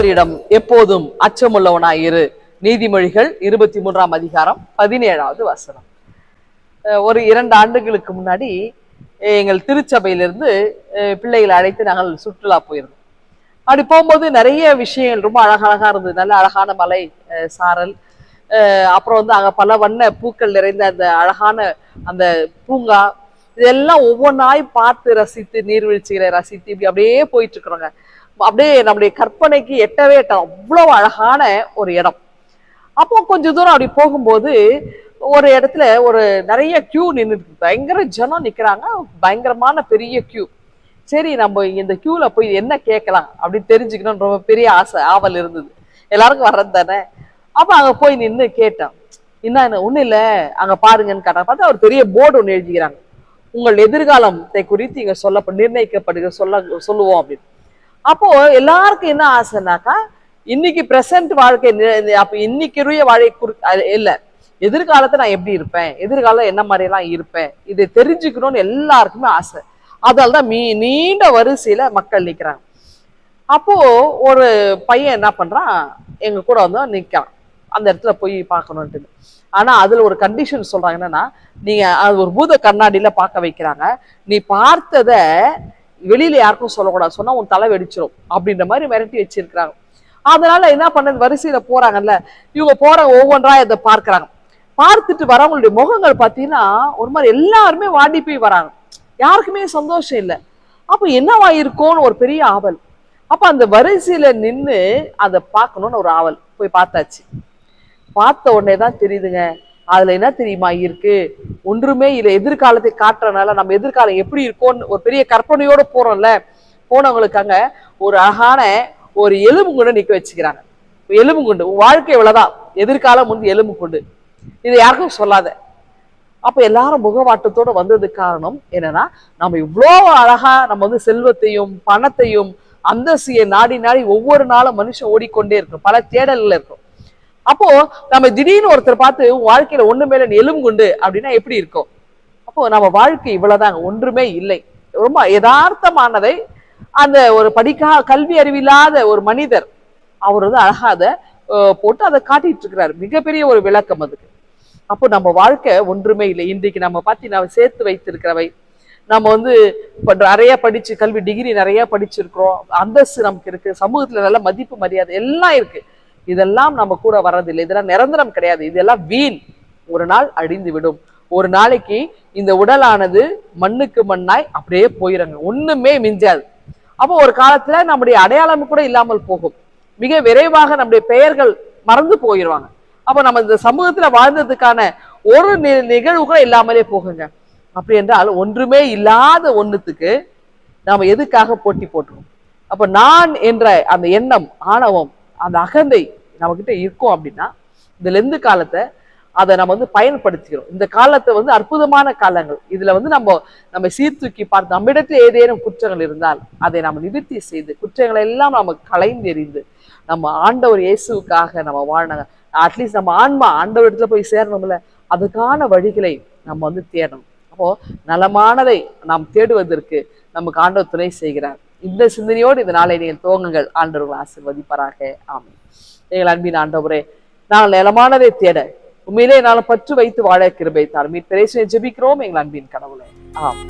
ஆண்டவரிடம் எப்போதும் அச்சமுள்ளவனாயிரு. நீதிமொழிகள் இருபத்தி மூன்றாம் அதிகாரம் பதினேழாவது வசனம். ஒரு இரண்டு ஆண்டுகளுக்கு முன்னாடி எங்கள் திருச்சபையிலிருந்து பிள்ளைகளை அழைத்து நாங்கள் சுற்றுலா போயிருந்தோம். அப்படி போகும்போது நிறைய விஷயங்கள் ரொம்ப அழகழகா இருந்தது. நல்ல அழகான மலை சாரல் அப்புறம் வந்து அங்க பல வண்ண பூக்கள் நிறைந்த அந்த அழகான அந்த பூங்கா இதெல்லாம் ஒவ்வொன்றாய் பார்த்து ரசித்து நீர்வீழ்ச்சிகளை ரசித்து இப்படி அப்படியே போயிட்டு இருக்கிறோங்க. அப்படியே நம்முடைய கற்பனைக்கு எட்டவே எட்டம் அவ்வளவு அழகான ஒரு இடம். அப்போ கொஞ்ச தூரம் அப்படி போகும்போது ஒரு இடத்துல ஒரு நிறைய கியூ நின்றுட்டு பயங்கர ஜனம் நிக்கிறாங்க. பயங்கரமான பெரிய கியூ சரி நம்ம இந்த கியூல போய் என்ன கேட்கலாம் அப்படின்னு தெரிஞ்சுக்கணும்னு ரொம்ப பெரிய ஆசை ஆவல் இருந்தது. எல்லாருக்கும் வர்றது தானே? அப்ப அங்க போய் நின்று கேட்டேன். என்ன ஒன்றும் இல்ல. அங்க பாருங்கன்னு கேட்டாங்க. பார்த்தா ஒரு பெரிய போர்டு ஒன்று எழுதிக்கிறாங்க. உங்கள் எதிர்காலத்தை குறித்து இங்க சொல்ல நிர்ணயிக்கப்படுகிற சொல்ல சொல்லுவோம் அப்படின்னு. அப்போ எல்லாருக்கும் என்ன ஆசைனாக்கா இன்னைக்கு பிரசன்ட் வாழ்க்கை அப்ப இன்னைக்குரிய வாழை குறி இல்லை. எதிர்காலத்துல எதிர்காலத்தை நான் எப்படி இருப்பேன்? எதிர்காலம் என்ன மாதிரி எல்லாம் இருப்பேன்? இதை தெரிஞ்சுக்கணும்னு எல்லாருக்குமே ஆசை. அதால் தான் மீ நீண்ட வரிசையில மக்கள் நிக்கிறாங்க. அப்போ ஒரு பையன் என்ன பண்றான்? எங்க கூட வந்து நிற்கிறான் அந்த இடத்துல போய் பார்க்கணுன்ட்டு. ஆனா அதுல ஒரு கண்டிஷன் சொல்றாங்க என்னன்னா நீங்க அது ஒரு பூத கண்ணாடியில பார்க்க வைக்கிறாங்க. நீ பார்த்தத வெளியில யாருக்கும் சொல்லக்கூடாது. சொன்னா உன் தலை வெடிச்சிடும் அப்படின்ற மாதிரி மிரட்டி வச்சிருக்கிறாங்க. அதனால என்ன பண்ணது? வரிசையில போறாங்கல்ல. இவங்க போறாங்க ஒவ்வொன்றா இதை பார்க்கறாங்க. பார்த்துட்டு வரவங்களுடைய முகங்கள் பார்த்தீங்கன்னா ஒரு மாதிரி எல்லாருமே வாடி போய் வராங்க. யாருக்குமே சந்தோஷம் இல்லை. அப்போ என்னவா இருக்கும்னு ஒரு பெரிய ஆவல். அப்போ அந்த வரிசையில நின்னு அதை பார்க்கணும்னு ஒரு ஆவல். போய் பார்த்தாச்சு. பார்த்த உடனே தான் தெரியுதுங்க. அதுல என்ன தெரியுமா இருக்கு? ஒன்றுமே இல்லை. எதிர்காலத்தை காட்டுறதுனால நம்ம எதிர்காலம் எப்படி இருக்கோன்னு ஒரு பெரிய கற்பனையோட போறோம்ல. போனவங்களுக்கு அங்க ஒரு அழகான ஒரு எலும்பு குண்டு நிக்க வச்சுக்கிறாங்க. எலும்பு குண்டு. உன் வாழ்க்கை இவ்வளவுதான். எதிர்காலம் வந்து எலும்பு குண்டு. இதை யாருக்கும் சொல்லாத. அப்ப எல்லாரும் முகவாட்டத்தோட வந்ததுக்கு காரணம் என்னன்னா நம்ம இவ்வளோ அழகா நம்ம வந்து செல்வத்தையும் பணத்தையும் அந்தஸ்தியை நாடி நாடி ஒவ்வொரு நாளும் மனுஷன் ஓடிக்கொண்டே இருக்கும் பல தேடல்கள் இருக்கும். அப்போ நம்ம திடீர்னு ஒருத்தர் பார்த்து வாழ்க்கையில ஒண்ணு மேல எலும்புண்டு அப்படின்னா எப்படி இருக்கும்? அப்போ நம்ம வாழ்க்கை இவ்வளவுதாங்க ஒன்றுமே இல்லை. ரொம்ப யதார்த்தமானதை அந்த ஒரு படிக்கா கல்வி அறிவில்லாத ஒரு மனிதர் அவர் வந்து அழகா அதை போட்டு அதை காட்டிட்டு இருக்கிறார். மிகப்பெரிய ஒரு விளக்கம் அதுக்கு. அப்போ நம்ம வாழ்க்கை ஒன்றுமே இல்லை. இன்றைக்கு நம்ம பார்த்து நம்ம சேர்த்து வைத்திருக்கிறவை நம்ம வந்து இப்போ நிறைய படிச்சு கல்வி டிகிரி நிறைய படிச்சிருக்கிறோம். அந்தஸ்து நமக்கு இருக்கு. சமூகத்துல நல்ல மதிப்பு மரியாதை எல்லாம் இருக்கு. இதெல்லாம் நம்ம கூட வர்றதில்லை. இதெல்லாம் நிரந்தரம் கிடையாது. இதெல்லாம் வீண். ஒரு நாள் அழிந்து விடும். ஒரு நாளைக்கு இந்த உடலானது மண்ணுக்கு மண்ணாய் அப்படியே போயிடுங்க ஒண்ணுமே மிஞ்சாது. அப்போ ஒரு காலத்துல நம்முடைய அடையாளம் கூட இல்லாமல் போகும். மிக விரைவாக நம்முடைய பெயர்கள் மறந்து போயிடுவாங்க. அப்போ நம்ம இந்த சமூகத்துல வாழ்ந்ததுக்கான ஒரு நி- நிகழ்வு கூட இல்லாமலே போகுங்க. அப்படி என்றால் ஒன்றுமே இல்லாத ஒண்ணுத்துக்கு நாம எதுக்காக போட்டி போட்டுருவோம் அப்போ நான் என்ற அந்த எண்ணம் ஆணவம் அந்த அகந்தை நம்மகிட்ட இருக்கோம் அப்படின்னா இந்த லெந்து காலத்தை அதை நம்ம வந்து பயன்படுத்திக்கிறோம். இந்த காலத்தை வந்து அற்புதமான காலங்கள். இதுல வந்து நம்ம நம்ம சீர்தூக்கி பார்த்து நம்மிடத்தில் ஏதேனும் குற்றங்கள் இருந்தால் அதை நம்ம நிவர்த்தி செய்து குற்றங்களை எல்லாம் நம்ம களைந்தெறிந்து நம்ம ஆண்டவர் இயேசுவுக்காக நம்ம வாழணும் அட்லீஸ்ட் நம்ம ஆன்மா ஆண்டவர் இடத்துல போய் சேரணும்ல. அதுக்கான வழிகளை நம்ம வந்து தேடணும். அப்போ நலமானதை நாம் தேடுவதற்கு நமக்கு ஆண்டவர் துணை செய்கிறார். இந்த சிந்தனையோடு இந்த நாளை நீங்கள் துவங்குங்கள். ஆண்டவர்கள் ஆசிர்வதிப்பாராக. ஆமை எங்கள் அன்பின் ஆண்டவரே நாங்கள் நிலமானதை தேட உண்மையிலே என்னால் பற்று வைத்து வாழ கிருபை தார் மீட் பிரேசனை ஜெபிக்கிறோம் எங்கள் அன்பின் கடவுளை. ஆம்